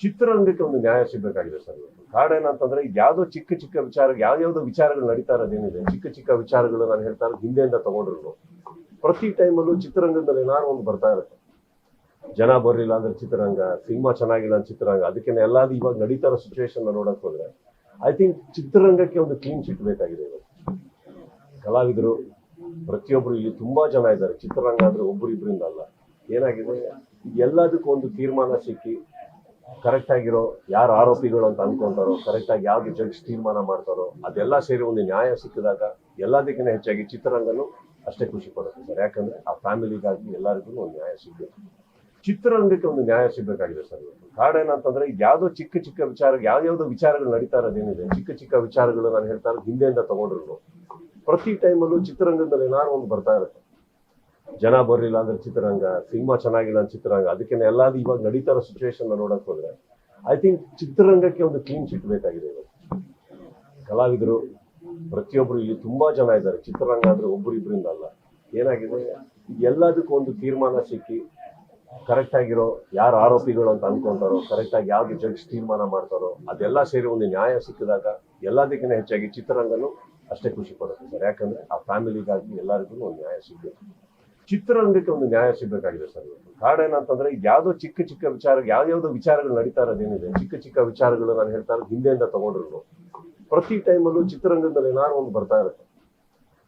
ಚಿತ್ರರಂಗಕ್ಕೆ ಒಂದು ನ್ಯಾಯ ಸಿಗಬೇಕಾಗಿದೆ ಸರ್ ಕಾರಣ ಏನಂತಂದ್ರೆ ಯಾವ್ದೋ ಚಿಕ್ಕ ಚಿಕ್ಕ ವಿಚಾರ ಯಾವ್ಯಾವ್ದೋ ವಿಚಾರಗಳು ನಡೀತಾ ಇರೋದೇನಿದೆ ಚಿಕ್ಕ ಚಿಕ್ಕ ವಿಚಾರಗಳು ನಾನು ಹೇಳ್ತಾ ಇರೋದು ಹಿಂದೆಯಿಂದ ತಗೊಂಡ್ರು ಪ್ರತಿ ಟೈಮಲ್ಲೂ ಚಿತ್ರರಂಗದಲ್ಲಿ ಏನಾದ್ರು ಒಂದು ಬರ್ತಾ ಇರುತ್ತೆ. ಜನ ಬರಲಿಲ್ಲ ಅಂದ್ರೆ ಚಿತ್ರರಂಗ, ಸಿನಿಮಾ ಚೆನ್ನಾಗಿಲ್ಲ ಅಂದ್ರೆ ಚಿತ್ರರಂಗ. ಅದಕ್ಕೆ ಎಲ್ಲಾದ್ರೂ ಇವಾಗ ನಡೀತಾ ಇರೋ ಸಿಚುವೇಶನ್ ನೋಡಕ್ ಹೋದ್ರೆ ಐ ಥಿಂಕ್ ಚಿತ್ರರಂಗಕ್ಕೆ ಒಂದು ಕ್ಲೀನ್ ಚಿಟ್ ಬೇಕಾಗಿದೆ ಇವತ್ತು. ಕಲಾವಿದರು ಪ್ರತಿಯೊಬ್ಬರು ಇಲ್ಲಿ ತುಂಬಾ ಜನ ಇದ್ದಾರೆ. ಚಿತ್ರರಂಗ ಅಂದ್ರೆ ಒಬ್ಬರಿಬ್ಬರಿಂದ ಅಲ್ಲ. ಏನಾಗಿದೆ? ಎಲ್ಲದಕ್ಕೂ ಒಂದು ತೀರ್ಮಾನ ಸಿಕ್ಕಿ ಕರೆಕ್ಟ್ ಆಗಿರೋ ಯಾರು ಆರೋಪಿಗಳು ಅಂತ ಅನ್ಕೊಂತಾರೋ ಕರೆಕ್ಟ್ ಆಗಿ ಯಾವ್ದು ಜಡ್ಜ್ ತೀರ್ಮಾನ ಮಾಡ್ತಾರೋ, ಅದೆಲ್ಲ ಸೇರಿ ಒಂದು ನ್ಯಾಯ ಸಿಕ್ಕಿದಾಗ ಎಲ್ಲದಕ್ಕಿಂತ ಹೆಚ್ಚಾಗಿ ಚಿತ್ರರಂಗನು ಅಷ್ಟೇ ಖುಷಿ ಪಡುತ್ತೆ ಸರ್. ಯಾಕಂದ್ರೆ ಆ ಫ್ಯಾಮಿಲಿಗಾಗಿ ಎಲ್ಲರಿಗೂ ಒಂದು ನ್ಯಾಯ ಸಿಗಬೇಕು. ಚಿತ್ರರಂಗಕ್ಕೆ ಒಂದು ನ್ಯಾಯ ಸಿಗಬೇಕಾಗಿದೆ ಸರ್ ಕಾರಣ ಏನಂತಂದ್ರೆ ಯಾವ್ದೋ ಚಿಕ್ಕ ಚಿಕ್ಕ ವಿಚಾರ ಯಾವ್ಯಾವ್ದೋ ವಿಚಾರಗಳು ನಡೀತಾ ಇರೋದೇನಿದೆ ಚಿಕ್ಕ ಚಿಕ್ಕ ವಿಚಾರಗಳು ನಾನು ಹೇಳ್ತಾ ಇರೋದು ಹಿಂದೆಯಿಂದ ತಗೊಂಡ್ರು ಪ್ರತಿ ಟೈಮಲ್ಲೂ ಚಿತ್ರರಂಗದಲ್ಲಿ ಏನಾದ್ರು ಒಂದು ಬರ್ತಾ ಇರುತ್ತೆ. ಜನ ಬರಲಿಲ್ಲ ಅಂದ್ರೆ ಚಿತ್ರರಂಗ, ಸಿನಿಮಾ ಚೆನ್ನಾಗಿಲ್ಲ ಅಂದ್ರೆ ಚಿತ್ರರಂಗ ಅದಕ್ಕೆ ಎಲ್ಲಾದ್ರೂ ಇವಾಗ ನಡೀತಾ ಇರೋ ಸಿಚುವೇಶನ್ ನೋಡಕ್ ಹೋದ್ರೆ ಐ ಥಿಂಕ್ ಚಿತ್ರರಂಗಕ್ಕೆ ಒಂದು ಕ್ಲೀನ್ ಚಿಟ್ ಬೇಕಾಗಿದೆ ಇವತ್ತು ಕಲಾವಿದರು, ಪ್ರತಿಯೊಬ್ರು ಇಲ್ಲಿ ತುಂಬಾ ಜನ ಇದ್ದಾರೆ. ಚಿತ್ರರಂಗ ಅಂದ್ರೆ ಒಬ್ರು ಇಬ್ಬರಿಂದ ಅಲ್ಲ. ಏನಾಗಿದೆ? ಎಲ್ಲದಕ್ಕೂ ಒಂದು ತೀರ್ಮಾನ ಸಿಕ್ಕಿ ಕರೆಕ್ಟ್ ಆಗಿರೋ ಯಾರು ಆರೋಪಿಗಳು ಅಂತ ಅನ್ಕೊಂತಾರೋ ಕರೆಕ್ಟ್ ಆಗಿ ಯಾವ್ದು ಜಡ್ಜ್ ತೀರ್ಮಾನ ಮಾಡ್ತಾರೋ, ಅದೆಲ್ಲ ಸೇರಿ ಒಂದು ನ್ಯಾಯ ಸಿಕ್ಕಿದಾಗ ಎಲ್ಲದಕ್ಕಿಂತ ಹೆಚ್ಚಾಗಿ ಚಿತ್ರರಂಗನು ಅಷ್ಟೇ ಖುಷಿ ಪಡುತ್ತೆ ಸರ್. ಯಾಕಂದ್ರೆ ಆ ಫ್ಯಾಮಿಲಿಗಾಗಿ ಎಲ್ಲರಿಗೂ ಒಂದು ನ್ಯಾಯ ಸಿಗಬೇಕು. ಚಿತ್ರರಂಗಕ್ಕೆ ಒಂದು ನ್ಯಾಯ ಸಿಗಬೇಕಾಗಿದೆ ಸರ್ ಕಾರಣ ಏನಂತಂದ್ರೆ ಯಾವ್ದೋ ಚಿಕ್ಕ ಚಿಕ್ಕ ವಿಚಾರ ಯಾವ್ಯಾವ್ದೋ ವಿಚಾರಗಳು ನಡೀತಾ ಇರೋದೇನಿದೆ ಚಿಕ್ಕ ಚಿಕ್ಕ ವಿಚಾರಗಳು ನಾನು ಹೇಳ್ತಾ ಇರೋದು ಹಿಂದೆಯಿಂದ ತಗೊಂಡ್ರು ಪ್ರತಿ ಟೈಮಲ್ಲೂ ಚಿತ್ರರಂಗದಲ್ಲಿ ಏನಾದ್ರು ಒಂದು ಬರ್ತಾ ಇರುತ್ತೆ.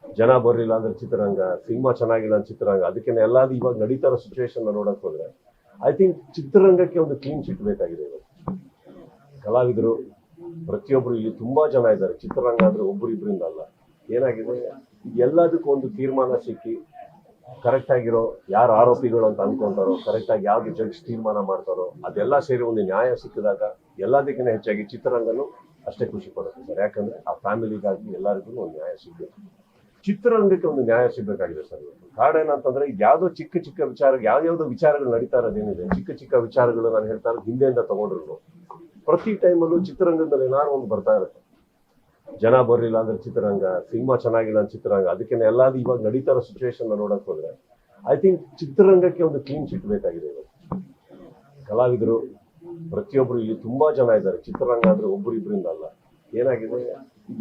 ಜನ ಬರಲಿಲ್ಲ ಅಂದ್ರೆ ಚಿತ್ರರಂಗ, ಸಿನಿಮಾ ಚೆನ್ನಾಗಿಲ್ಲ ಅಂದ್ರೆ ಚಿತ್ರರಂಗ. ಅದಕ್ಕೆ ಎಲ್ಲಾದ್ರೂ ಇವಾಗ ನಡೀತಾ ಇರೋ ಸಿಚುವೇಶನ್ ನೋಡಕ್ ಹೋದ್ರೆ ಐ ಥಿಂಕ್ ಚಿತ್ರರಂಗಕ್ಕೆ ಒಂದು ಕ್ಲೀನ್ ಚಿಟ್ ಬೇಕಾಗಿದೆ ಕಲಾವಿದರು ಪ್ರತಿಯೊಬ್ಬರು ಇಲ್ಲಿ ತುಂಬಾ ಜನ ಇದ್ದಾರೆ. ಚಿತ್ರರಂಗ ಅಂದ್ರೆ ಒಬ್ರು ಇಬ್ಬರಿಂದ ಅಲ್ಲ. ಏನಾಗಿದೆ? ಎಲ್ಲದಕ್ಕೂ ಒಂದು ತೀರ್ಮಾನ ಸಿಕ್ಕಿ ಕರೆಕ್ಟ್ ಆಗಿರೋ ಯಾರು ಆರೋಪಿಗಳು ಅಂತ ಅನ್ಕೊಂತಾರೋ ಕರೆಕ್ಟ್ ಆಗಿ ಯಾವ್ದು ಜಡ್ಜ್ ತೀರ್ಮಾನ ಮಾಡ್ತಾರೋ, ಅದೆಲ್ಲ ಸೇರಿ ಒಂದು ನ್ಯಾಯ ಸಿಕ್ಕಿದಾಗ ಎಲ್ಲದಕ್ಕಿಂತ ಹೆಚ್ಚಾಗಿ ಚಿತ್ರರಂಗನು ಅಷ್ಟೇ ಖುಷಿ ಪಡುತ್ತೆ ಸರ್. ಯಾಕಂದ್ರೆ ಆ ಫ್ಯಾಮಿಲಿಗಾಗಿ ಎಲ್ಲರಿಗೂ ಒಂದು ನ್ಯಾಯ ಸಿಗಬೇಕು. ಚಿತ್ರರಂಗಕ್ಕೆ ಒಂದು ನ್ಯಾಯ ಸಿಗಬೇಕಾಗಿದೆ ಸರ್ ಕಾರಣ ಏನಂತಂದ್ರೆ ಯಾವುದೋ ಯಾವ್ದೋ ಚಿಕ್ಕ ಚಿಕ್ಕ ವಿಚಾರ ಯಾವ್ಯಾವ್ದೋ ವಿಚಾರಗಳು ನಡೀತಾ ಇರೋದೇನಿದೆ ಚಿಕ್ಕ ಚಿಕ್ಕ ವಿಚಾರಗಳು ನಾನು ಹೇಳ್ತಾ ಇರೋದು ಹಿಂದೆಯಿಂದ ತಗೊಂಡ್ರು ಪ್ರತಿ ಟೈಮಲ್ಲೂ ಚಿತ್ರರಂಗದಲ್ಲಿ ಏನಾದ್ರು ಒಂದು ಬರ್ತಾ ಇರುತ್ತೆ. ಜನ ಬರಲಿಲ್ಲ ಅಂದ್ರೆ ಚಿತ್ರರಂಗ, ಸಿನಿಮಾ ಚೆನ್ನಾಗಿಲ್ಲ ಅಂದ್ರೆ ಚಿತ್ರರಂಗ ಅದಕ್ಕೆ ಎಲ್ಲಾದ್ರೂ ಇವಾಗ ನಡೀತಾ ಇರೋ ಸಿಚುವೇಶನ್ ನೋಡಕ್ ಹೋದ್ರೆ ಐ ಥಿಂಕ್ ಚಿತ್ರರಂಗಕ್ಕೆ ಒಂದು ಕ್ಲೀನ್ ಚಿಟ್ ಬೇಕಾಗಿದೆ ಇವತ್ತು ಕಲಾವಿದರು ಪ್ರತಿಯೊಬ್ಬರು ಇಲ್ಲಿ ತುಂಬಾ ಜನ ಇದ್ದಾರೆ. ಚಿತ್ರರಂಗ ಆದ್ರೆ ಒಬ್ಬರು ಇಬ್ರಿಂದ ಅಲ್ಲ. ಏನಾಗಿದೆ?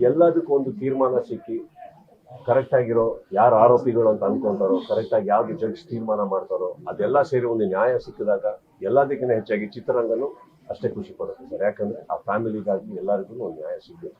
ಎಲ್ಲದಕ್ಕೂ ಒಂದು ತೀರ್ಮಾನ ಸಿಕ್ಕಿ ಕರೆಕ್ಟ್ ಆಗಿರೋ ಯಾರು ಆರೋಪಿಗಳು ಅಂತ ಅನ್ಕೊಂತಾರೋ ಕರೆಕ್ಟ್ ಆಗಿ ಯಾವ್ದು ಜಡ್ಜ್ ತೀರ್ಮಾನ ಮಾಡ್ತಾರೋ, ಅದೆಲ್ಲ ಸೇರಿ ಒಂದು ನ್ಯಾಯ ಸಿಕ್ಕಿದಾಗ ಎಲ್ಲದಕ್ಕಿಂತ ಹೆಚ್ಚಾಗಿ ಚಿತ್ರರಂಗನು ಅಷ್ಟೇ ಖುಷಿ ಪಡುತ್ತೆ ಸರ್. ಯಾಕಂದ್ರೆ ಆ ಫ್ಯಾಮಿಲಿಗಾಗಿ ಎಲ್ಲರಿಗೂ ಒಂದು ನ್ಯಾಯ ಸಿಗಬೇಕು.